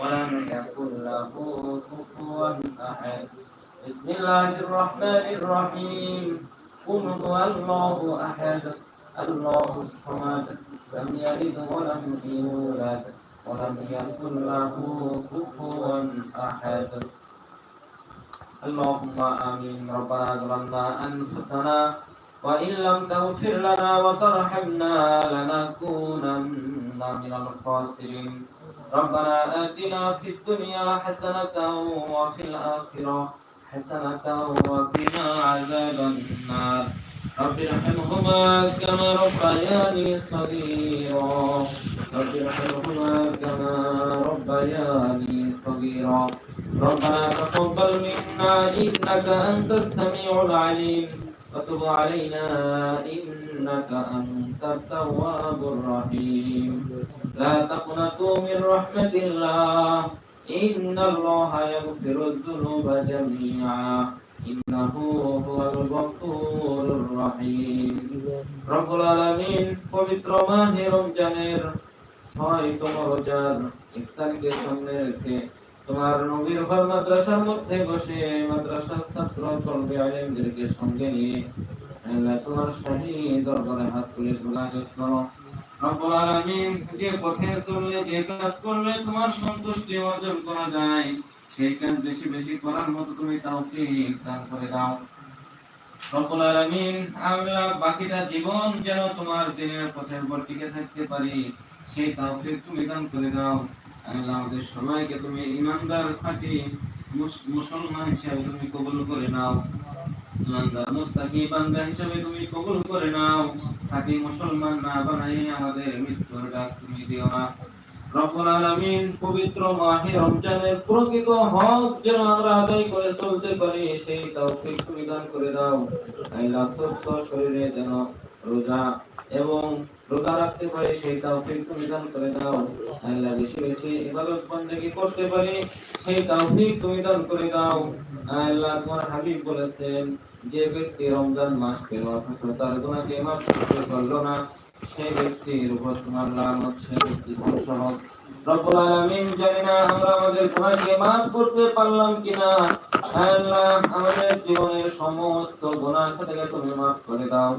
ولم يكن له كفوا أحد. بسم الله الرحمن الرحيم. قل هو الله أحد. الله الصمد. لم يلد ولم يولد. ولم يكن له كفوا أحد. اللهم آمين. ربنا ظلمنا أنفسنا وإن لم تغفر لنا وترحمنا لنكونن من الخاسرين. ربنا آتنا في الدنيا حسنة وفي الآخرة حسنة وقنا عذاب النار. رب ارحمهما كما ربياني صغيرا. رب ارحمهما كما ربياني صغيرا. ربنا تقبل منا إنك أنت السميع العليم. وتب علينا إنك أنت التواب الرحيم. لا تقنطوا من رحمة الله إن الله يغفر الذنوب جميعا إنه هو الغفور الرحيم رب العالمين পবিত্র মাহে রমজানের ছয়তম রোজার ইফতারকে সামনে রেখে তোমার নবীর ঘর মাদ্রাসার মধ্যে বসে মাদ্রাসার ছাত্র তলবে আলেমদেরকে সঙ্গে নিয়ে আল্লাহ তোমার শাহী দরবারে হাত তুলে গুণাগত করো রব্বুল আলামিন যে পথে চললে, যে কাজ করলে তোমার সন্তুষ্টি অর্জন করা যায় সেই কাজ বেশি বেশি করার মতো তুমি তাওফিক দান করে দাও। রব্বুল আলামিন, আমরা বাকিটা জীবন যেন তোমার দিনের পথের উপর টিকে থাকতে পারি, সেই তাওফিক তুমি দান করে দাও। আল্লাহ আমাদের সবাইকে তুমি ইমানদার খাঁটি মুসলমান হিসাবে তুমি কবুল করে নাও। ইমানদার মুত্তাকি বান্দা হিসাবে তুমি কবুল করে নাও। খাঁটি মুসলমান না বানাই আমাদের মৃত্যুর ডাক তুমি দিও না। রব্বুল পবিত্র মাহে রমজানের প্রকৃত হক যেন আমরা আদায় করে চলতে পারি, সেই তৌফিক তুমি করে দাও। আল্লাহ সুস্থ শরীরে যেন রোজা এবং রোজা রাখতে পারি, সেই তৌফিক তুমি দান করে দাও। আল্লাহ বেশি বেশি ইবাদত বন্দেগী করতে পারি, সেই তৌফিক তুমি দান করে দাও। আল্লাহ তোমার হাবিব বলেছেন, যে ব্যক্তি রমজান মাস পেল, অথচ তার গুণাকে মাফ করতে পারল না, সেই ব্যক্তির উপর তোমার লানত, সেই ব্যক্তি ধ্বংস হোক রব্বুল আলামিন জানি না আমরা আমাদের গুনাহকে মাফ করতে পারলাম কিনা। আল্লাহ আমাদের জীবনের সমস্ত গুনাহ থেকে তুমি মাফ করে দাও।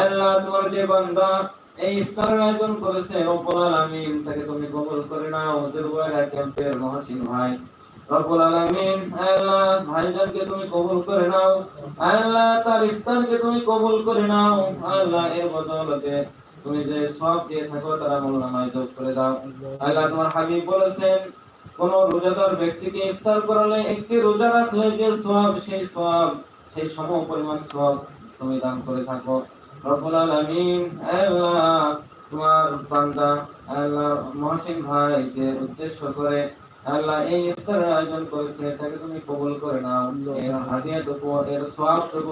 আল্লাহ তোমার যে বান্দা এই ইফতারের আয়োজন করেছে তাকে তুমি কবুল করে নাও। ক্যাম্পের ভাই। আল্লাহ এর বদলতে তুমি যে সব দিয়ে থাকো, তারা মোল্লামায় যোগ করে দাও। আল্লাহ তোমার হাবিব বলেছেন, কোন রোজাদার ব্যক্তিকে ইফতার করালে একটি রোজা রাখলে যে সব সেই সব সেই সম পরিমাণ সব তুমি দান করে থাকো। রব্বুল আলামিন, আল্লাহ তোমার বান্দা, আল্লাহ মহসিন ভাইকে উদ্দেশ্য করে আল্লাহ এই আয়োজন করেছে, তাকে তুমি কবুল করে নাও। এর হাদিয়া টুকু এর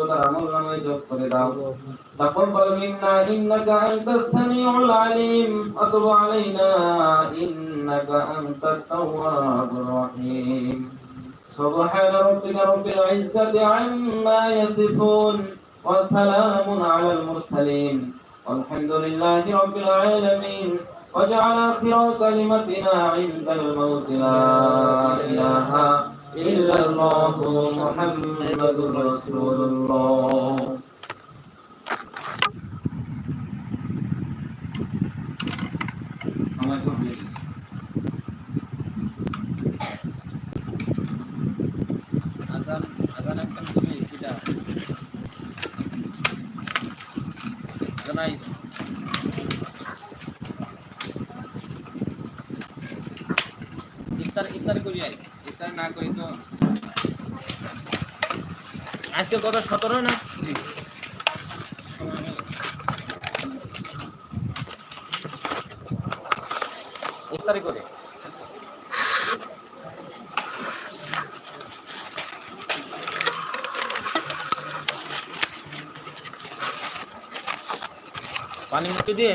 তার আমল নামে যোগ করে দাও। তাকাব্বাল মিন্না, ইন্নাকা আনতাস সামিউল আলিম আতুব আলাইনা, ইন্নাকা আনতাত তাওয়াবুর রহিম। সুবহান রাব্বিকা রব্বিল ইজ্জাতি আম্মা ইয়াসিফুন। وسلام على المرسلين. والحمد لله رب العالمين. وجعل آخر كلمتنا عند الموت. لا إله إلا الله محمد رسول الله. Thank you. জানাই ইফতার ইফতার করি আই। ইফতার না করি তো আজকে কত সতেরো না? ইফতারি করে। পানি মুখে দিয়ে